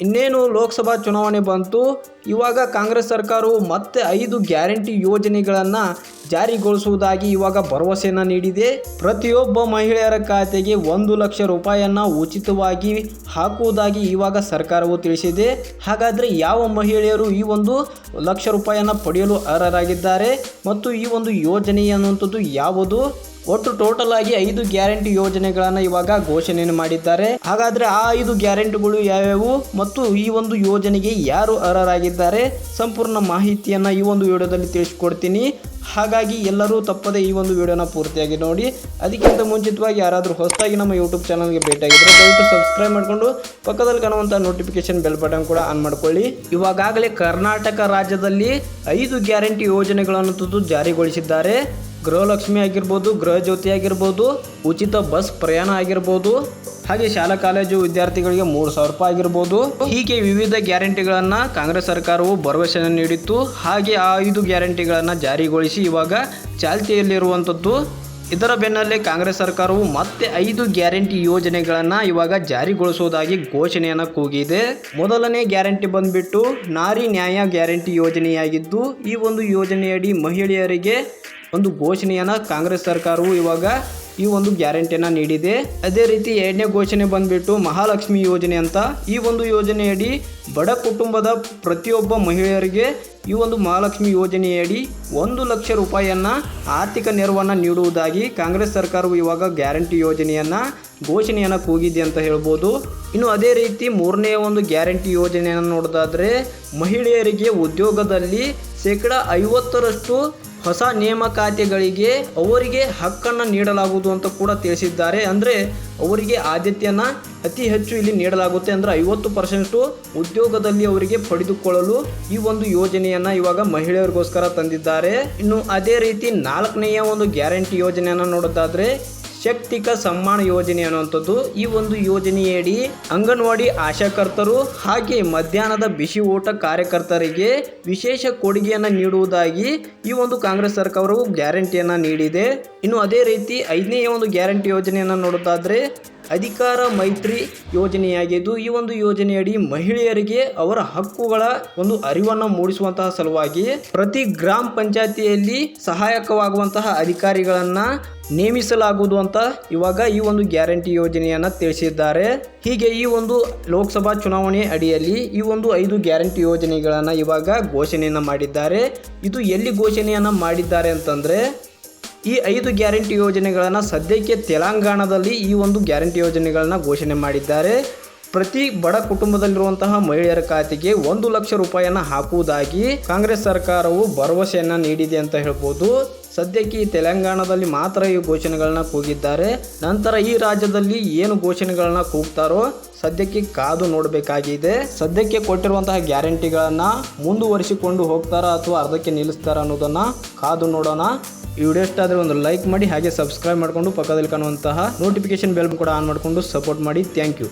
ಇನ್ನೇನು ಲೋಕಸಭಾ ಚುನಾವಣೆ ಬಂತು ಇವಾಗ ಕಾಂಗ್ರೆಸ್ ಸರ್ಕಾರವು ಮತ್ತೆ ಐದು ಗ್ಯಾರಂಟಿ ಯೋಜನೆಗಳನ್ನು ಜಾರಿಗೊಳಿಸುವುದಾಗಿ ಇವಾಗ ಭರವಸೆಯನ್ನು ನೀಡಿದೆ. ಪ್ರತಿಯೊಬ್ಬ ಮಹಿಳೆಯರ ಖಾತೆಗೆ ಒಂದು ಲಕ್ಷ ರೂಪಾಯಿಯನ್ನು ಉಚಿತವಾಗಿ ಹಾಕುವುದಾಗಿ ಇವಾಗ ಸರ್ಕಾರವು ತಿಳಿಸಿದೆ. ಹಾಗಾದರೆ ಯಾವ ಮಹಿಳೆಯರು ಈ ಒಂದು ಲಕ್ಷ ರೂಪಾಯಿಯನ್ನು ಪಡೆಯಲು ಅರ್ಹರಾಗಿದ್ದಾರೆ ಮತ್ತು ಈ ಒಂದು ಯೋಜನೆ ಅನ್ನುವಂಥದ್ದು ಯಾವುದು? ಒಟ್ಟು ಟೋಟಲ್ ಆಗಿ ಐದು ಗ್ಯಾರಂಟಿ ಯೋಜನೆಗಳನ್ನು ಇವಾಗ ಘೋಷಣೆಯನ್ನು ಮಾಡಿದ್ದಾರೆ. ಹಾಗಾದ್ರೆ ಆ ಐದು ಗ್ಯಾರಂಟಿಗಳು ಯಾವ್ಯಾವು ಮತ್ತು ಈ ಒಂದು ಯೋಜನೆಗೆ ಯಾರು ಅರ್ಹರಾಗಿದ್ದಾರೆ? ಸಂಪೂರ್ಣ ಮಾಹಿತಿಯನ್ನು ಈ ಒಂದು ವಿಡಿಯೋದಲ್ಲಿ ತಿಳಿಸ್ಕೊಡ್ತೀನಿ. ಹಾಗಾಗಿ ಎಲ್ಲರೂ ತಪ್ಪದೆ ಈ ಒಂದು ವಿಡಿಯೋನ ಪೂರ್ತಿಯಾಗಿ ನೋಡಿ. ಅದಕ್ಕಿಂತ ಮುಂಚಿತವಾಗಿ ಯಾರಾದರೂ ಹೊಸದಾಗಿ ನಮ್ಮ ಯೂಟ್ಯೂಬ್ ಚಾನಲ್ಗೆ ಭೇಟಿಯಾಗಿದ್ದರೆ ದಯವಿಟ್ಟು ಸಬ್ಸ್ಕ್ರೈಬ್ ಮಾಡಿಕೊಂಡು ಪಕ್ಕದಲ್ಲಿ ಕಾಣುವಂಥ ನೋಟಿಫಿಕೇಶನ್ ಬೆಲ್ ಬಟನ್ ಕೂಡ ಆನ್ ಮಾಡಿಕೊಳ್ಳಿ. ಇವಾಗಲೇ ಕರ್ನಾಟಕ ರಾಜ್ಯದಲ್ಲಿ ಐದು ಗ್ಯಾರಂಟಿ ಯೋಜನೆಗಳನ್ನು ಜಾರಿಗೊಳಿಸಿದ್ದಾರೆ. ಗೃಹಲಕ್ಷ್ಮಿ ಆಗಿರ್ಬೋದು, ಗೃಹ ಜ್ಯೋತಿ ಆಗಿರ್ಬೋದು, ಉಚಿತ ಬಸ್ ಪ್ರಯಾಣ ಆಗಿರ್ಬೋದು ಹಾಗೆ ಶಾಲಾ ಕಾಲೇಜು ವಿದ್ಯಾರ್ಥಿಗಳಿಗೆ ಮೂರು ಸಾವಿರ ರೂಪಾಯಿ ಆಗಿರ್ಬೋದು. ಹೀಗೆ ವಿವಿಧ ಗ್ಯಾರಂಟಿಗಳನ್ನು ಕಾಂಗ್ರೆಸ್ ಸರ್ಕಾರವು ಭರವಸೆಯನ್ನು ನೀಡಿತ್ತು. ಹಾಗೆ ಆ ಐದು ಗ್ಯಾರಂಟಿಗಳನ್ನು ಜಾರಿಗೊಳಿಸಿ ಇವಾಗ ಚಾಲ್ತಿಯಲ್ಲಿರುವಂಥದ್ದು ಇದರ ಬೆನ್ನಲ್ಲೇ ಕಾಂಗ್ರೆಸ್ ಸರ್ಕಾರವು ಮತ್ತೆ ಐದು ಗ್ಯಾರಂಟಿ ಯೋಜನೆಗಳನ್ನು ಇವಾಗ ಜಾರಿಗೊಳಿಸುವುದಾಗಿ ಘೋಷಣೆಯನ್ನು ಕೂಗಿದೆ. ಮೊದಲನೇ ಗ್ಯಾರಂಟಿ ಬಂದ್ಬಿಟ್ಟು ನಾರಿ ನ್ಯಾಯ ಗ್ಯಾರಂಟಿ ಯೋಜನೆಯಾಗಿದ್ದು, ಈ ಒಂದು ಯೋಜನೆಯಡಿ ಮಹಿಳೆಯರಿಗೆ ಒಂದು ಘೋಷಣೆಯನ್ನು ಕಾಂಗ್ರೆಸ್ ಸರ್ಕಾರವು ಇವಾಗ ಈ ಒಂದು ಗ್ಯಾರಂಟಿಯನ್ನು ನೀಡಿದೆ. ಅದೇ ರೀತಿ ಎರಡನೇ ಘೋಷಣೆ ಬಂದ್ಬಿಟ್ಟು ಮಹಾಲಕ್ಷ್ಮಿ ಯೋಜನೆ ಅಂತ. ಈ ಒಂದು ಯೋಜನೆಯಡಿ ಬಡ ಕುಟುಂಬದ ಪ್ರತಿಯೊಬ್ಬ ಮಹಿಳೆಯರಿಗೆ ಈ ಒಂದು ಮಹಾಲಕ್ಷ್ಮಿ ಯೋಜನೆಯಡಿ ಒಂದು ಲಕ್ಷ ರೂಪಾಯಿಯನ್ನು ಆರ್ಥಿಕ ನೆರವನ್ನು ನೀಡುವುದಾಗಿ ಕಾಂಗ್ರೆಸ್ ಸರ್ಕಾರವು ಇವಾಗ ಗ್ಯಾರಂಟಿ ಯೋಜನೆಯನ್ನು, ಘೋಷಣೆಯನ್ನು ಕೂಗಿದೆ ಅಂತ ಹೇಳ್ಬೋದು. ಇನ್ನು ಅದೇ ರೀತಿ ಮೂರನೇ ಒಂದು ಗ್ಯಾರಂಟಿ ಯೋಜನೆಯನ್ನು ನೋಡೋದಾದರೆ ಮಹಿಳೆಯರಿಗೆ ಉದ್ಯೋಗದಲ್ಲಿ ಶೇಕಡ ಐವತ್ತರಷ್ಟು ಹೊಸ ನೇಮಕಾತಿಗಳಿಗೆ ಅವರಿಗೆ ಹಕ್ಕನ್ನು ನೀಡಲಾಗುವುದು ಅಂತ ಕೂಡ ತಿಳಿಸಿದ್ದಾರೆ. ಅಂದರೆ ಅವರಿಗೆ ಆದ್ಯತೆಯನ್ನು ಅತಿ ಹೆಚ್ಚು ಇಲ್ಲಿ ನೀಡಲಾಗುತ್ತೆ ಅಂದರೆ ಐವತ್ತು ಪರ್ಸೆಂಟು ಉದ್ಯೋಗದಲ್ಲಿ ಅವರಿಗೆ ಪಡೆದುಕೊಳ್ಳಲು ಈ ಒಂದು ಯೋಜನೆಯನ್ನು ಇವಾಗ ಮಹಿಳೆಯರಿಗೋಸ್ಕರ ತಂದಿದ್ದಾರೆ. ಇನ್ನು ಅದೇ ರೀತಿ ನಾಲ್ಕನೆಯ ಒಂದು ಗ್ಯಾರಂಟಿ ಯೋಜನೆಯನ್ನು ನೋಡೋದಾದರೆ ಶಕ್ತಿಕ ಸಮ್ಮಾನ ಯೋಜನೆ ಅನ್ನುವಂಥದ್ದು ಈ ಒಂದು ಯೋಜನೆಯಡಿ ಅಂಗನವಾಡಿ ಆಶಾಕರ್ತರು ಹಾಗೆ ಮಧ್ಯಾಹ್ನದ ಬಿಸಿ ಊಟ ಕಾರ್ಯಕರ್ತರಿಗೆ ವಿಶೇಷ ಕೊಡುಗೆಯನ್ನು ನೀಡುವುದಾಗಿ ಈ ಒಂದು ಕಾಂಗ್ರೆಸ್ ಸರ್ಕಾರವು ಗ್ಯಾರಂಟಿಯನ್ನು ನೀಡಿದೆ. ಇನ್ನು ಅದೇ ರೀತಿ ಐದನೇ ಒಂದು ಗ್ಯಾರಂಟಿ ಯೋಜನೆಯನ್ನು ನೋಡೋದಾದರೆ ಅಧಿಕಾರ ಮೈತ್ರಿ ಯೋಜನೆಯಾಗಿದ್ದು, ಈ ಒಂದು ಯೋಜನೆಯಡಿ ಮಹಿಳೆಯರಿಗೆ ಅವರ ಹಕ್ಕುಗಳ ಒಂದು ಅರಿವನ್ನು ಮೂಡಿಸುವಂತಹ ಸಲುವಾಗಿ ಪ್ರತಿ ಗ್ರಾಮ ಪಂಚಾಯತಿಯಲ್ಲಿ ಸಹಾಯಕವಾಗುವಂತಹ ಅಧಿಕಾರಿಗಳನ್ನ ನೇಮಿಸಲಾಗುವುದು ಅಂತ ಇವಾಗ ಈ ಒಂದು ಗ್ಯಾರಂಟಿ ಯೋಜನೆಯನ್ನು ತಿಳಿಸಿದ್ದಾರೆ. ಹೀಗೆ ಈ ಒಂದು ಲೋಕಸಭಾ ಚುನಾವಣೆ ಅಡಿಯಲ್ಲಿ ಈ ಒಂದು ಐದು ಗ್ಯಾರಂಟಿ ಯೋಜನೆಗಳನ್ನು ಇವಾಗ ಘೋಷಣೆಯನ್ನು ಮಾಡಿದ್ದಾರೆ. ಇದು ಎಲ್ಲಿ ಘೋಷಣೆಯನ್ನು ಮಾಡಿದ್ದಾರೆ ಅಂತಂದರೆ ಈ ಐದು ಗ್ಯಾರಂಟಿ ಯೋಜನೆಗಳನ್ನು ಸದ್ಯಕ್ಕೆ ತೆಲಂಗಾಣದಲ್ಲಿ ಈ ಒಂದು ಗ್ಯಾರಂಟಿ ಯೋಜನೆಗಳನ್ನು ಘೋಷಣೆ ಮಾಡಿದ್ದಾರೆ. ಪ್ರತಿ ಬಡ ಕುಟುಂಬದಲ್ಲಿರುವಂತಹ ಮಹಿಳೆಯರ ಖಾತೆಗೆ ಒಂದು ಲಕ್ಷ ರೂಪಾಯಿಯನ್ನು ಹಾಕುವುದಾಗಿ ಕಾಂಗ್ರೆಸ್ ಸರ್ಕಾರವು ಭರವಸೆಯನ್ನು ನೀಡಿದೆ ಅಂತ ಹೇಳ್ಬೋದು. ಸದ್ಯಕ್ಕೆ ಈ ತೆಲಂಗಾಣದಲ್ಲಿ ಮಾತ್ರ ಈ ಘೋಷಣೆಗಳನ್ನ ಕೂಗಿದ್ದಾರೆ. ನಂತರ ಈ ರಾಜ್ಯದಲ್ಲಿ ಏನು ಘೋಷಣೆಗಳನ್ನ ಕೂಗ್ತಾರೋ ಸದ್ಯಕ್ಕೆ ಕಾದು ನೋಡಬೇಕಾಗಿದೆ. ಸದ್ಯಕ್ಕೆ ಕೊಟ್ಟಿರುವಂತಹ ಗ್ಯಾರಂಟಿಗಳನ್ನು ಮುಂದುವರಿಸಿಕೊಂಡು ಹೋಗ್ತಾರಾ ಅಥವಾ ಅರ್ಧಕ್ಕೆ ನಿಲ್ಲಿಸ್ತಾರ ಅನ್ನೋದನ್ನು ಕಾದು ನೋಡೋಣ. ಈ ವಿಡಿಯೋ ಇಷ್ಟ ಆದರೆ ಒಂದು ಲೈಕ್ ಮಾಡಿ, ಹಾಗೆ ಸಬ್ಸ್ಕ್ರೈಬ್ ಮಾಡಿಕೊಂಡು ಪಕ್ಕದಲ್ಲಿ ಕಾಣುವಂತಹ ನೋಟಿಫಿಕೇಶನ್ ಬೆಲ್ ಕೂಡ ಆನ್ ಮಾಡಿಕೊಂಡು ಸಪೋರ್ಟ್ ಮಾಡಿ. Thank you